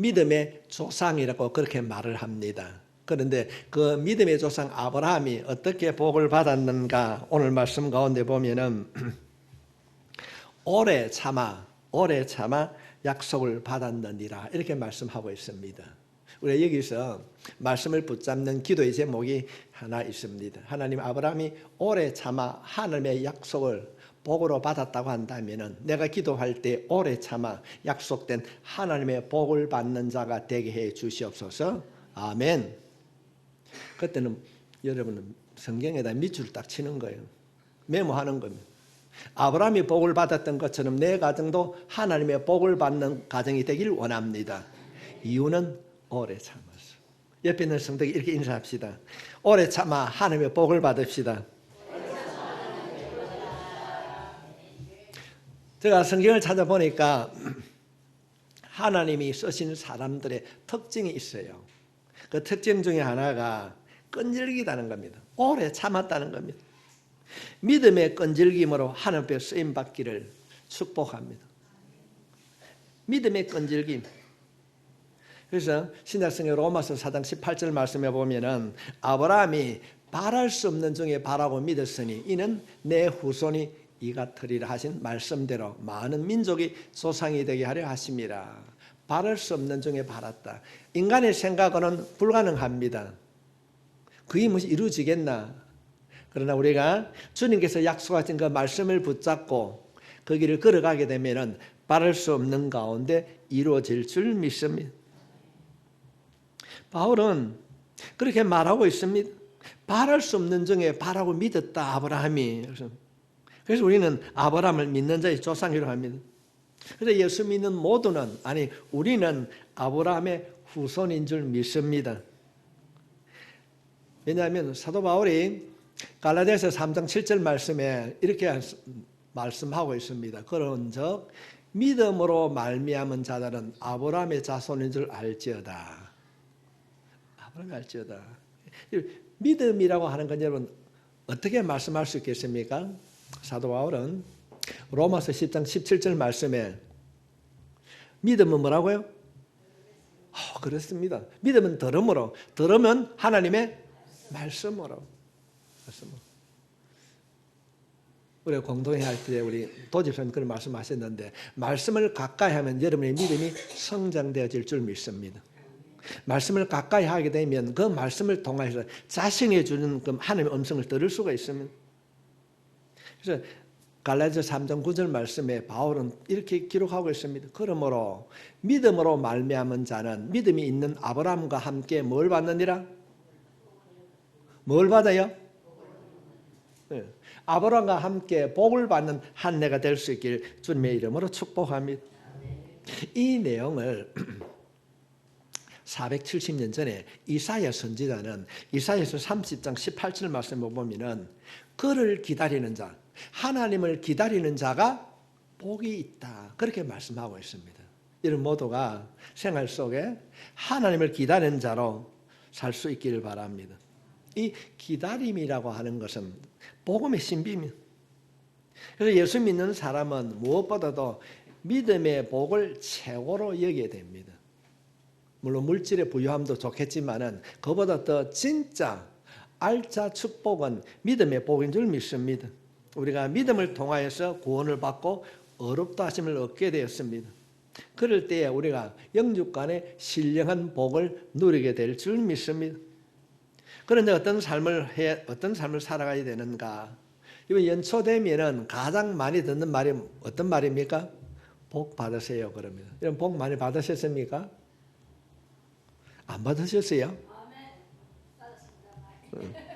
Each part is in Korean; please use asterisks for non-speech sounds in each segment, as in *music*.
믿음의 조상이라고 그렇게 말을 합니다. 그런데 그 믿음의 조상 아브라함이 어떻게 복을 받았는가 오늘 말씀 가운데 보면은 *clears throat* 오래 참아 오래 참아 약속을 받았느니라 이렇게 말씀하고 있습니다. 우리 여기서 말씀을 붙잡는 기도의 제목이 하나 있습니다. 하나님 아브라함이 오래 참아 하나님의 약속을 복으로 받았다고 한다면은 내가 기도할 때 오래 참아 약속된 하나님의 복을 받는 자가 되게 해 주시옵소서. 아멘. 그때는 여러분은 성경에다 밑줄 딱 치는 거예요. 메모하는 겁니다. 아브라함이 복을 받았던 것처럼 내 가정도 하나님의 복을 받는 가정이 되길 원합니다. 이유는 오래 참았어. 옆에 있는 성도에게 이렇게 인사합시다. 오래 참아 하나님의 복을 받읍시다. 제가 성경을 찾아보니까 하나님이 쓰신 사람들의 특징이 있어요. 그 특징 중에 하나가 끈질기다는 겁니다. 오래 참았다는 겁니다. 믿음의 끈질김으로 하나님 앞에 쓰임 받기를 축복합니다. 믿음의 끈질김. 그래서 신약성의 로마서 4장 18절 말씀에 보면은 아브라함이 바랄 수 없는 중에 바라고 믿었으니 이는 내 후손이 이 같으리라 하신 말씀대로 많은 민족이 조상이 되게 하려 하심이라. 바랄 수 없는 중에 바랐다. 인간의 생각은 불가능합니다. 그게 무엇이 이루어지겠나? 그러나 우리가 주님께서 약속하신 그 말씀을 붙잡고 그 길을 걸어가게 되면은 바랄 수 없는 가운데 이루어질 줄 믿습니다. 바울은 그렇게 말하고 있습니다. 바랄 수 없는 중에 바라고 믿었다 아브라함이. 그래서, 우리는 아브라함을 믿는 자의 조상이라고 합니다. 그래서 예수 믿는 모두는 아니 우리는 아브라함의 후손인 줄 믿습니다. 왜냐하면 사도 바울이 갈라디아서 3장 7절 말씀에 이렇게 말씀하고 있습니다. 그런즉 믿음으로 말미암은 자들은 아브라함의 자손인 줄 알지어다. 아브라함이 알지어다. 믿음이라고 하는 건 여러분 어떻게 말씀할 수 있겠습니까? 사도 바울은 로마서 10장 17절 말씀에 믿음은 뭐라고요? 어, 그렇습니다. 믿음은 들음으로, 들으면 하나님의 말씀으로. 말씀으로. 우리가 공동회 할 때 우리 도집사님 그런 말씀하셨는데 말씀을 가까이 하면 여러분의 믿음이 성장되어질 줄 믿습니다. 말씀을 가까이 하게 되면 그 말씀을 통해서 자신이 주는 그 하나님의 음성을 들을 수가 있습니다. 그래서 갈라디아 3장 9절 말씀에 바울은 이렇게 기록하고 있습니다. 그러므로 믿음으로 말미암은 자는 믿음이 있는 아브라함과 함께 뭘 받느니라? 뭘 받아요? 네. 아브라함과 함께 복을 받는 한 해가 될 수 있길 주님의 이름으로 축복합니다. 이 내용을 *clears throat* 470년 전에 이사야 선지자는 이사야서 30장 18절 말씀을 보면은 그를 기다리는 자, 하나님을 기다리는 자가 복이 있다. 그렇게 말씀하고 있습니다. 이런 모두가 생활 속에 하나님을 기다리는 자로 살 수 있기를 바랍니다. 이 기다림이라고 하는 것은 복음의 신비입니다. 그래서 예수 믿는 사람은 무엇보다도 믿음의 복을 최고로 여기게 됩니다. 물론 물질의 부유함도 좋겠지만은 그보다 더 진짜 알짜 축복은 믿음의 복인 줄 믿습니다. 우리가 믿음을 통하여서 구원을 받고 어렵다 하심을 얻게 되었습니다. 그럴 때에 우리가 영육 간의 신령한 복을 누리게 될 줄 믿습니다. 그런데 어떤 삶을 해 어떤 삶을 살아가야 되는가? 이번 연초 되면은 가장 많이 듣는 말이 어떤 말입니까? 복 받으세요 그럽니다. 이런 복 많이 받으셨습니까? 안 받으셨어요? 응.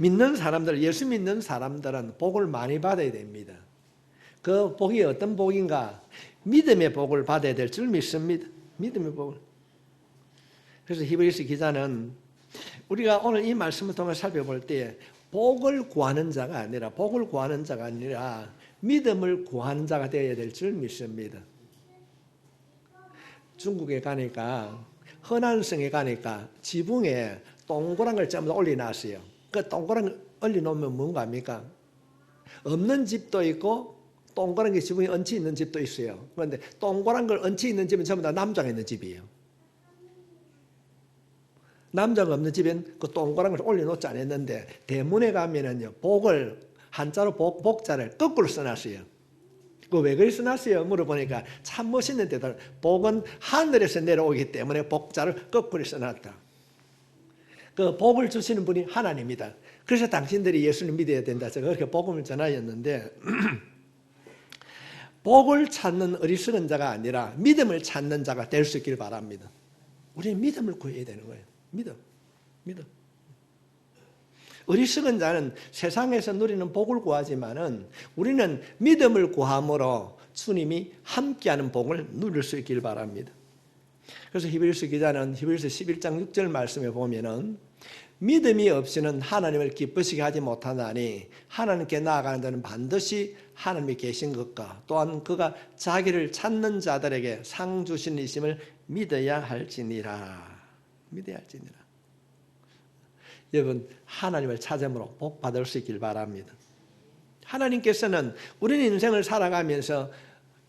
믿는 사람들, 예수 믿는 사람들은 복을 많이 받아야 됩니다. 그 복이 어떤 복인가? 믿음의 복을 받아야 될 줄 믿습니다. 믿음의 복을. 그래서 히브리스 기자는 우리가 오늘 이 말씀을 통해 살펴볼 때 복을 구하는 자가 아니라 복을 구하는 자가 아니라 믿음을 구하는 자가 되어야 될 줄 믿습니다. 중국에 가니까 허난성에 가니까 지붕에 동그란 걸 전부 올려놨어요. 그 동그란 걸 올려놓으면 뭔가 합니까? 없는 집도 있고 동그란 게 지붕에 얹혀 있는 집도 있어요. 그런데 동그란 걸 얹혀 있는 집은 전부 다 남자가 있는 집이에요. 남자가 없는 집엔 그 동그란 걸 올려놓지 않았는데 대문에 가면은요 복을 한자로 복, 복자를 거꾸로 써놨어요. 그왜 그리 써놨어요? 물어보니까 참 멋있는 대답. 복은 하늘에서 내려오기 때문에 복자를 거꾸로 써놨다. 그 복을 주시는 분이 하나님이다. 그래서 당신들이 예수를 믿어야 된다. 제가 그렇게 복음을 전하였는데 *clears throat* 복을 찾는 어리석은 자가 아니라 믿음을 찾는 자가 될 수 있기를 바랍니다. 우리는 믿음을 구해야 되는 거예요. 믿음. 믿음. 어리석은 자는 세상에서 누리는 복을 구하지만은 우리는 믿음을 구함으로 주님이 함께하는 복을 누릴 수 있길 바랍니다. 그래서 히브리서 기자는 히브리서 11장 6절 말씀에 보면은 믿음이 없이는 하나님을 기쁘시게 하지 못하나니 하나님께 나아가는 자는 반드시 하나님이 계신 것과 또한 그가 자기를 찾는 자들에게 상 주신 이심을 믿어야 할지니라. 믿어야 할지니라. 여러분 하나님을 찾음으로 복 받을 수 있길 바랍니다. 하나님께서는 우리는 인생을 살아가면서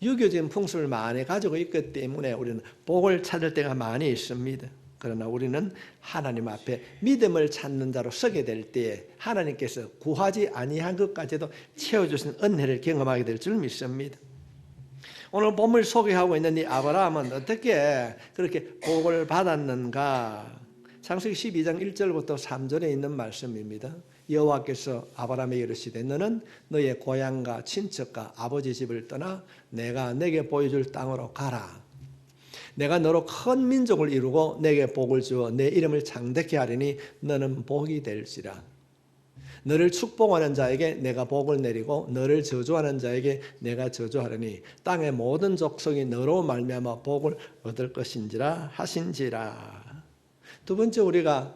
유교적인 풍습을 많이 가지고 있기 때문에 우리는 복을 찾을 때가 많이 있습니다. 그러나 우리는 하나님 앞에 믿음을 찾는 자로 서게 될 때에 하나님께서 구하지 아니한 것까지도 채워주신 은혜를 경험하게 될 줄 믿습니다. 오늘 본을 소개하고 있는 이 아브라함은 어떻게 그렇게 복을 받았는가? 창세기 12장 1절부터 3절에 있는 말씀입니다. 여호와께서 아브라함에게 이르시되 너는 너의 고향과 친척과 아버지 집을 떠나 내가 내게 보여줄 땅으로 가라. 내가 너로 큰 민족을 이루고 내게 복을 주어 내 이름을 장대케 하리니 너는 복이 될지라. 너를 축복하는 자에게 내가 복을 내리고 너를 저주하는 자에게 내가 저주하리니 땅의 모든 족속이 너로 말미암아 복을 얻을 것인지라 하신지라. 두 번째 우리가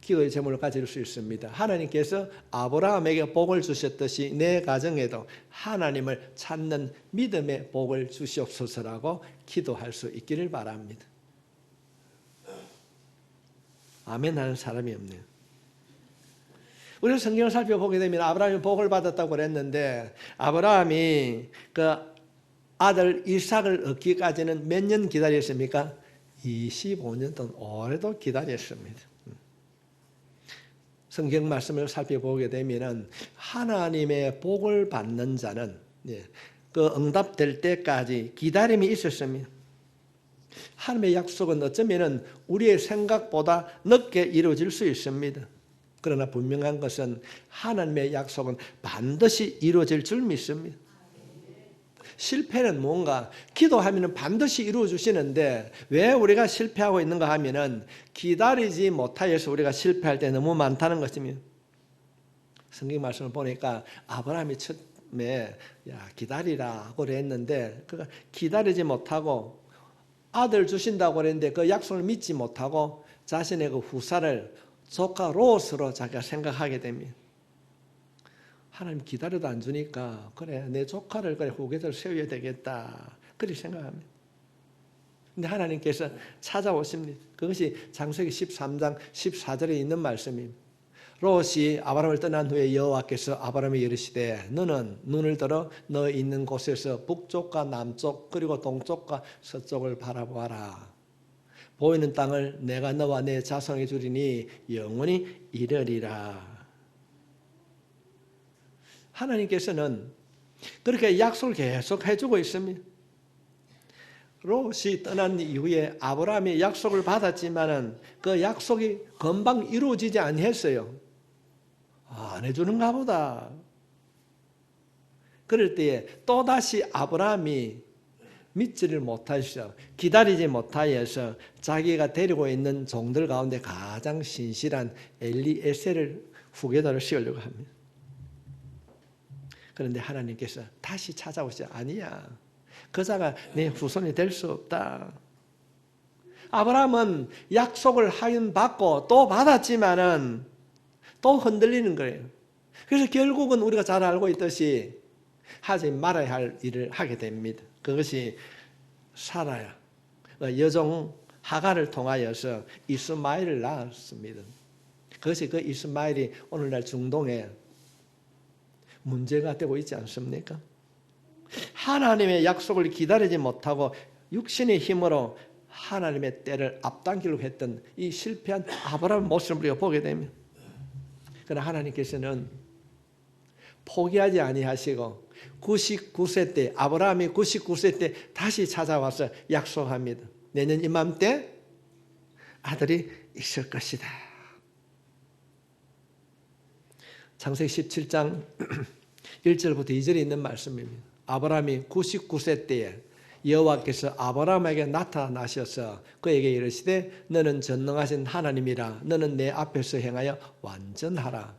기도의 제목을 가질 수 있습니다. 하나님께서 아브라함에게 복을 주셨듯이 내 가정에도 하나님을 찾는 믿음의 복을 주시옵소서라고 기도할 수 있기를 바랍니다. 아멘 하는 사람이 없네요. 우리가 성경을 살펴보게 되면 아브라함이 복을 받았다고 그랬는데 아브라함이 그 아들 이삭을 얻기까지는 몇 년 기다렸습니까? 25년 동안 오래도 기다렸습니다. 성경 말씀을 살펴보게 되면은 하나님의 복을 받는 자는 예, 그 응답될 때까지 기다림이 있었습니다. 하나님의 약속은 어쩌면은 우리의 생각보다 늦게 이루어질 수 있습니다. 그러나 분명한 것은 하나님의 약속은 반드시 이루어질 줄 믿습니다. 실패는 뭔가 기도하면 반드시 이루어 주시는데 왜 우리가 실패하고 있는가 하면은 기다리지 못하여서 우리가 실패할 때 너무 많다는 것입니다. 성경 말씀을 보니까 아브라함이 처음에 야 기다리라 고 그랬는데 그가 기다리지 못하고 아들 주신다고 그랬는데 그 약속을 믿지 못하고 자신의 그 후사를 조카 롯으로 자기가 생각하게 됩니다. 하나님 기다려도 안 주니까 그래 내 조카를 그래 후계자를 세워야 되겠다 그렇게 생각합니다. 근데 하나님께서 찾아오십니다. 그것이 장세기 13장 14절에 있는 말씀입니다. 롯이 아브라함을 떠난 후에 여호와께서 아브라함에 이르시되 너는 눈을 들어 너 있는 곳에서 북쪽과 남쪽 그리고 동쪽과 서쪽을 바라보아라. 보이는 땅을 내가 너와 내 자손에게 주리니 영원히 이르리라. 하나님께서는 그렇게 약속을 계속 해주고 있습니다. 롯이 떠난 이후에 아브라함이 약속을 받았지만은 그 약속이 금방 이루어지지 아니했어요. 아, 안 해주는가 보다. 그럴 때에 또다시 아브라함이 믿지를 못하셔 기다리지 못하여서 자기가 데리고 있는 종들 가운데 가장 신실한 엘리에셀을 후계자로 씌우려고 합니다. 그런데 하나님께서 다시 찾아오시 아니야. 그 자가 내 후손이 될 수 없다. 아브라함은 약속을 하인 받고 또 받았지만은 또 흔들리는 거예요. 그래서 결국은 우리가 잘 알고 있듯이 하지 말아야 할 일을 하게 됩니다. 그것이 살아야 여종 하가를 통하여서 이스마엘을 낳았습니다. 그것이 그 이스마엘이 오늘날 중동에 문제가 되고 있지 않습니까? 하나님의 약속을 기다리지 못하고 육신의 힘으로 하나님의 때를 앞당기려고 했던 이 실패한 아브라함의 모습을 우리가 보게 되면 그러나 하나님께서는 포기하지 아니하시고 99세 때 아브라함이 99세 때 다시 찾아와서 약속합니다. 내년 이맘때 아들이 있을 것이다. 창세기 17장 *clears throat* 1절부터 2절에 있는 말씀입니다. 아브라함이 99세 때에 여호와께서 아브라함에게 나타나셔서 그에게 이르시되 너는 전능하신 하나님이라 너는 내 앞에서 행하여 완전하라.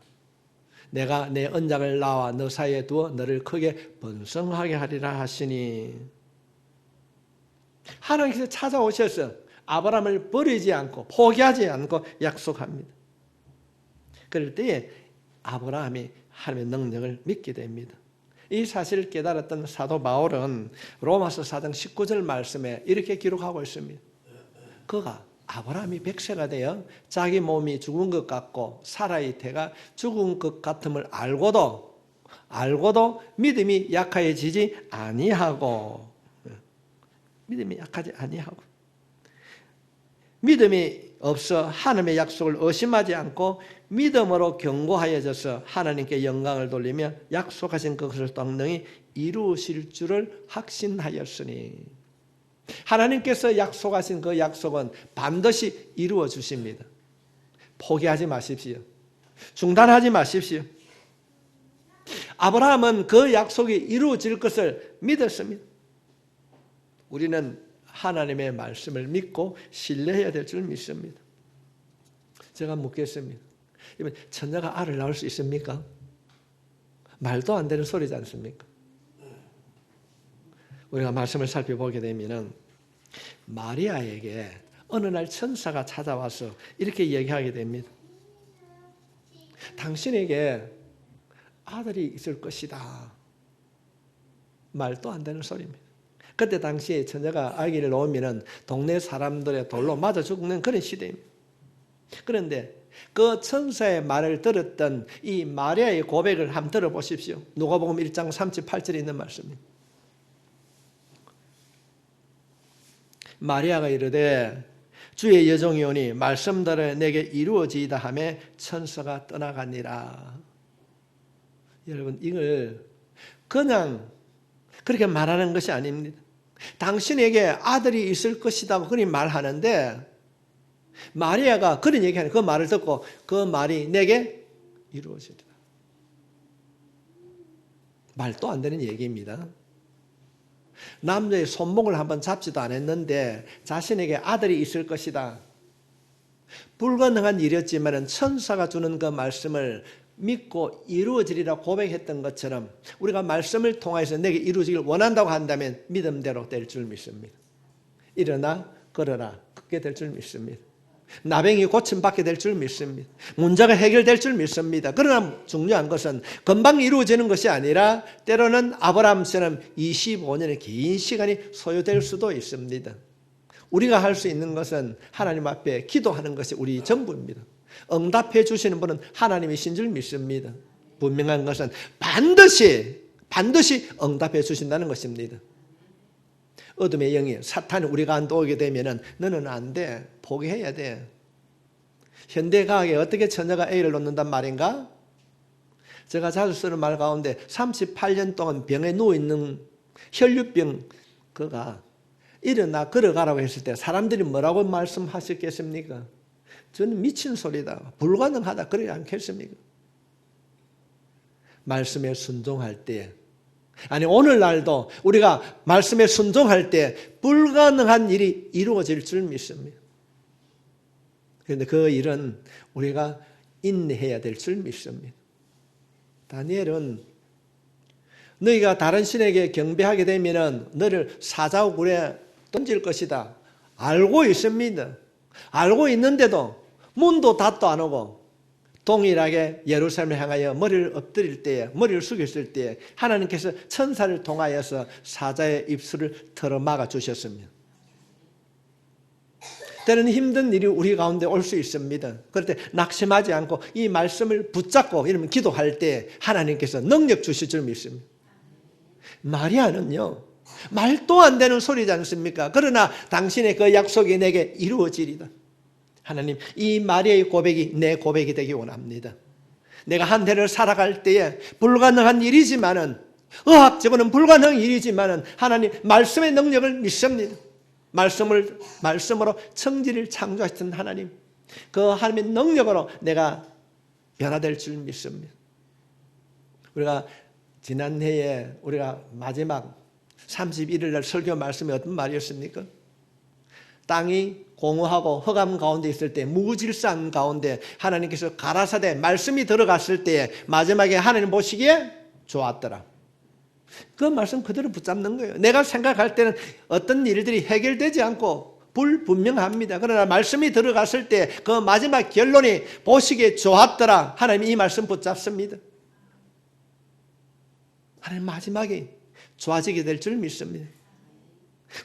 내가 내 언약을 나와 너 사이에 두어 너를 크게 번성하게 하리라 하시니 하나님께서 찾아오셔서 아브라함을 버리지 않고 포기하지 않고 약속합니다. 그럴 때에 아브라함이 하나님의 능력을 믿게 됩니다. 이 사실을 깨달았던 사도 바울은 로마서 4장 19절 말씀에 이렇게 기록하고 있습니다. 그가 아브라함이 백세가 되어 자기 몸이 죽은 것 같고 사라의 태가 죽은 것 같음을 알고도 알고도 믿음이 약해지지 아니하고 믿음이 약하지 아니하고 믿음이 없어 하나님의 약속을 의심하지 않고 믿음으로 경고하여져서 하나님께 영광을 돌리며 약속하신 그것을 동능히 이루실 줄을 확신하였으니 하나님께서 약속하신 그 약속은 반드시 이루어 주십니다. 포기하지 마십시오. 중단하지 마십시오. 아브라함은 그 약속이 이루어질 것을 믿었습니다. 우리는 하나님의 말씀을 믿고 신뢰해야 될 줄 믿습니다. 제가 묻겠습니다. 이번 천녀가 알을 낳을 수 있습니까? 말도 안 되는 소리지 않습니까? 우리가 말씀을 살펴보게 되면은 마리아에게 어느 날 천사가 찾아와서 이렇게 얘기하게 됩니다. 당신에게 아들이 있을 것이다. 말도 안 되는 소리입니다. 그때 당시에 처녀가 아기를 놓으면 동네 사람들의 돌로 맞아 죽는 그런 시대입니다. 그런데 그 천사의 말을 들었던 이 마리아의 고백을 한번 들어보십시오. 누가복음 1장 38절에 있는 말씀입니다. 마리아가 이르되 주의 여종이 오니 말씀대로 내게 이루어지이다 하며 천사가 떠나가니라. 여러분 이걸 그냥 그렇게 말하는 것이 아닙니다. 당신에게 아들이 있을 것이라고 그리 말하는데 마리아가 그런 얘기하는 그 말을 듣고 그 말이 내게 이루어지더라. 말도 안 되는 얘기입니다. 남자의 손목을 한번 잡지도 않았는데 자신에게 아들이 있을 것이다. 불가능한 일이었지만 천사가 주는 그 말씀을 믿고 이루어지리라 고백했던 것처럼 우리가 말씀을 통해서 내게 이루어지길 원한다고 한다면 믿음대로 될 줄 믿습니다. 일어나 걸어라 그게 될 줄 믿습니다. 나병이 고침받게 될 줄 믿습니다. 문제가 해결될 줄 믿습니다. 그러나 중요한 것은 금방 이루어지는 것이 아니라 때로는 아브라함처럼 25년의 긴 시간이 소요될 수도 있습니다. 우리가 할 수 있는 것은 하나님 앞에 기도하는 것이 우리 전부입니다. 응답해 주시는 분은 하나님이신 줄 믿습니다. 분명한 것은 반드시 반드시 응답해 주신다는 것입니다. 어둠의 영이 사탄이 우리 가운데 오게 되면은 너는 안 돼. 포기해야 돼. 현대 과학에 어떻게 처녀가 A를 놓는단 말인가? 제가 자주 쓰는 말 가운데 38년 동안 병에 누워 있는 혈류병 그가 일어나 걸어가라고 했을 때 사람들이 뭐라고 말씀하셨겠습니까? 저는 미친 소리다. 불가능하다. 그러지 않겠습니까? 말씀에 순종할 때 아니 오늘날도 우리가 말씀에 순종할 때 불가능한 일이 이루어질 줄 믿습니다. 그런데 그 일은 우리가 인내해야 될 줄 믿습니다. 다니엘은 너희가 다른 신에게 경배하게 되면 너를 사자굴에 던질 것이다. 알고 있습니다. 알고 있는데도 문도 닫도 안 오고 동일하게 예루살렘을 향하여 머리를 엎드릴 때에 머리를 숙였을 때에 하나님께서 천사를 통하여서 사자의 입술을 털어 막아 주셨습니다. 때는 힘든 일이 우리 가운데 올 수 있습니다. 그럴 때 낙심하지 않고 이 말씀을 붙잡고 이러면 기도할 때 하나님께서 능력 주실 줄 믿습니다. 마리아는요. 말도 안 되는 소리지 않습니까? 그러나 당신의 그 약속이 내게 이루어지리다. 하나님, 이 마리아의 고백이 내 고백이 되기 원합니다. 내가 한 해를 살아갈 때에 불가능한 일이지만은 의학적으로는 불가능한 일이지만은 하나님 말씀의 능력을 믿습니다. 말씀을 말씀으로 청지를 창조하신 하나님, 그 하나님의 능력으로 내가 변화될 줄 믿습니다. 우리가 지난해에 우리가 마지막 31일 날 설교 말씀이 어떤 말이었습니까? 땅이 공허하고 흑암 가운데 있을 때 무질서한 가운데 하나님께서 가라사대 말씀이 들어갔을 때 마지막에 하나님 보시기에 좋았더라. 그 말씀 그대로 붙잡는 거예요. 내가 생각할 때는 어떤 일들이 해결되지 않고 불분명합니다. 그러나 말씀이 들어갔을 때 그 마지막 결론이 보시기에 좋았더라. 하나님 이 말씀 붙잡습니다. 하나님 마지막에 좋아지게 될 줄 믿습니다.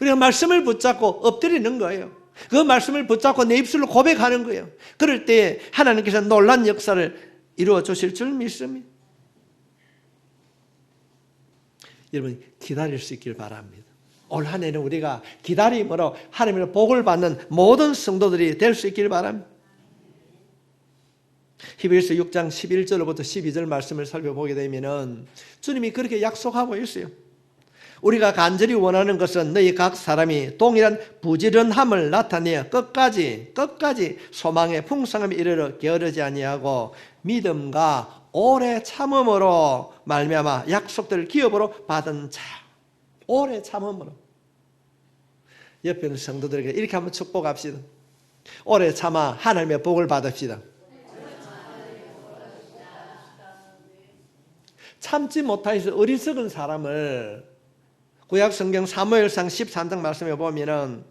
우리가 말씀을 붙잡고 엎드리는 거예요. 그 말씀을 붙잡고 내 입술로 고백하는 거예요. 그럴 때 하나님께서 놀란 역사를 이루어 주실 줄 믿습니다. 여러분 기다릴 수 있길 바랍니다. 올 한 해는 우리가 기다림으로 하나님의 복을 받는 모든 성도들이 될 수 있길 바랍니다. 히브리서 6장 11절부터 12절 말씀을 살펴보게 되면은 주님이 그렇게 약속하고 있어요. 우리가 간절히 원하는 것은 너희 각 사람이 동일한 부지런함을 나타내어 끝까지 끝까지 소망의 풍성함에 이르러 게으르지 아니하고 믿음과 오래 참음으로 말미암아 약속들 기업으로 받은 자 오래 참음으로 옆에 있는 성도들에게 이렇게 한번 축복합시다. 오래 참아 하나님의 복을 받읍시다. 참지 못하여서 어리석은 사람을 구약 성경 사무엘상 13장 말씀에 보면은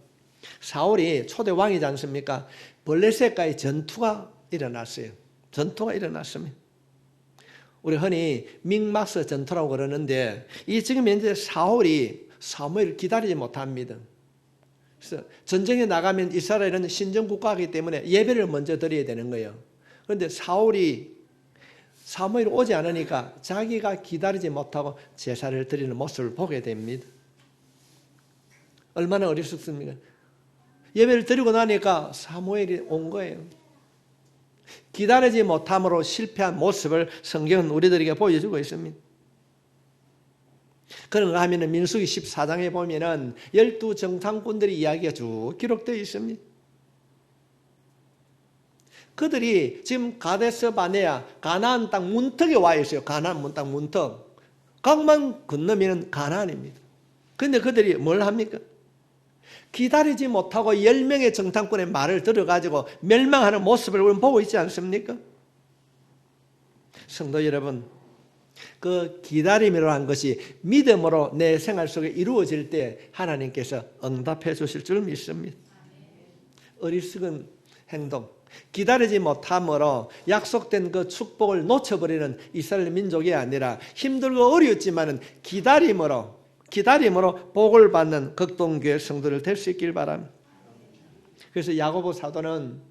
사울이 초대 왕이지 않습니까? 블레셋과의 전투가 일어났어요. 전투가 일어났습니다. 우리 흔히 믹마스 전투라고 그러는데 이 지금 현재 사울이 사무엘을 기다리지 못합니다. 그래서 전쟁에 나가면 이스라엘은 신정 국가이기 때문에 예배를 먼저 드려야 되는 거예요. 그런데 사울이 사무엘이 오지 않으니까 자기가 기다리지 못하고 제사를 드리는 모습을 보게 됩니다. 얼마나 어리석습니까? 예배를 드리고 나니까 사무엘이 온 거예요. 기다리지 못함으로 실패한 모습을 성경은 우리들에게 보여주고 있습니다. 그런가 하면 민수기 14장에 보면은 열두 정탐꾼들의 이야기가 쭉 기록되어 있습니다. 그들이 지금 가데스 바네아 가나안 땅 문턱에 와 있어요. 가나안 문땅 문턱. 강만 건너면 가나안입니다. 근데 그들이 뭘 합니까? 기다리지 못하고 10명의 정탐꾼의 말을 들어가지고 멸망하는 모습을 우리는 보고 있지 않습니까? 성도 여러분, 그 기다림이라는 것이 믿음으로 내 생활 속에 이루어질 때 하나님께서 응답해 주실 줄 믿습니다. 어리석은 행동, 기다리지 못함으로 약속된 그 축복을 놓쳐버리는 이스라엘 민족이 아니라 힘들고 어려웠지만은 기다림으로 기다림으로 복을 받는 극동교회 성도를 될 수 있길 바랍니다. 그래서 야고보 사도는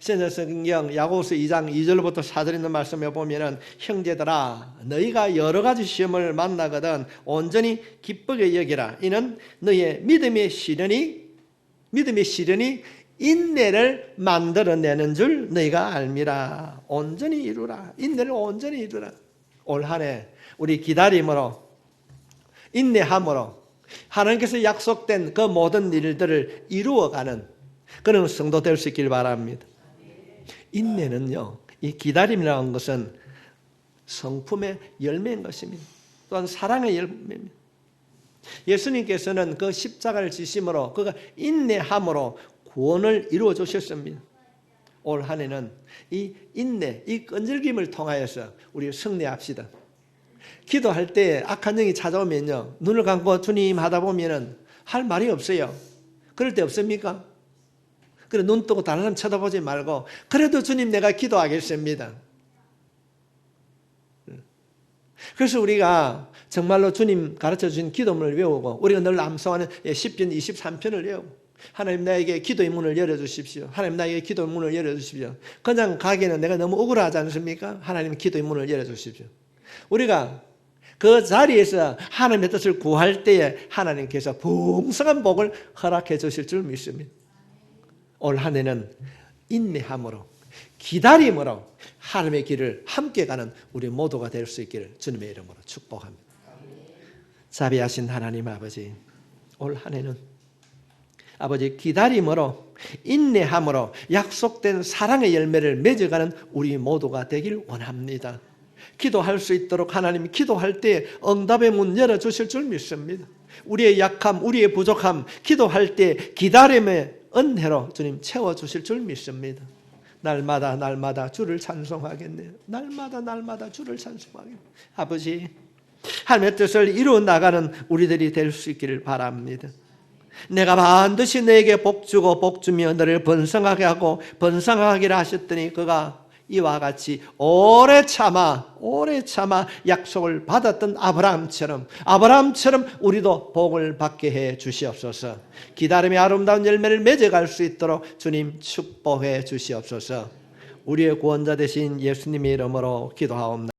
신약성경 야고보서 2장 2절부터 4절 있는 말씀에 보면은 형제들아 너희가 여러 가지 시험을 만나거든 온전히 기쁘게 여기라. 이는 너희의 믿음의 시련이 믿음의 시련이 인내를 만들어내는 줄 너희가 알미라. 온전히 이루라. 인내를 온전히 이루라. 올 한해 우리 기다림으로 인내함으로 하나님께서 약속된 그 모든 일들을 이루어가는 그런 성도 될 수 있길 바랍니다. 인내는요, 이 기다림이라는 것은 성품의 열매인 것입니다. 또한 사랑의 열매입니다. 예수님께서는 그 십자가를 지심으로 그가 인내함으로 구원을 이루어 주셨습니다. 올 한해는 이 인내, 이 끈질김을 통하여서 우리 승리합시다. 기도할 때 악한 영이 찾아오면요. 눈을 감고 주님 하다 보면은 할 말이 없어요. 그럴 때 없습니까? 그래 눈 뜨고 다른 사람 쳐다보지 말고 그래도 주님 내가 기도하겠습니다. 그래서 우리가 정말로 주님 가르쳐 주신 기도문을 외우고 우리가 늘 암송하는 10편 23편을 외우고 하나님 나에게 기도의 문을 열어주십시오. 하나님 나에게 기도의 문을 열어주십시오. 그냥 가기에는 내가 너무 억울하지 않습니까? 하나님 기도의 문을 열어주십시오. 우리가 그 자리에서 하나님의 뜻을 구할 때에 하나님께서 풍성한 복을 허락해 주실 줄 믿습니다. 올 한 해는 인내함으로 기다림으로 하나님의 길을 함께 가는 우리 모두가 될 수 있기를 주님의 이름으로 축복합니다. 자비하신 하나님 아버지, 올 한 해는 아버지 기다림으로 인내함으로 약속된 사랑의 열매를 맺어가는 우리 모두가 되길 원합니다. 기도할 수 있도록 하나님 기도할 때 응답의 문 열어 주실 줄 믿습니다. 우리의 약함, 우리의 부족함, 기도할 때 기다림의 은혜로 주님 채워 주실 줄 믿습니다. 날마다 날마다 주를 찬송하겠네요. 날마다 날마다 주를 찬송하겠네요. 아버지, 하나님의 뜻을 이루어 나가는 우리들이 될 수 있기를 바랍니다. 내가 반드시 너에게 복 주고 복 주며 너를 번성하게 하고 번성하기를 하셨더니 그가 이와 같이 오래 참아 오래 참아 약속을 받았던 아브라함처럼 아브라함처럼 우리도 복을 받게 해 주시옵소서. 기다림의 아름다운 열매를 맺어갈 수 있도록 주님 축복해 주시옵소서. 우리의 구원자 되신 예수님의 이름으로 기도하옵나이다.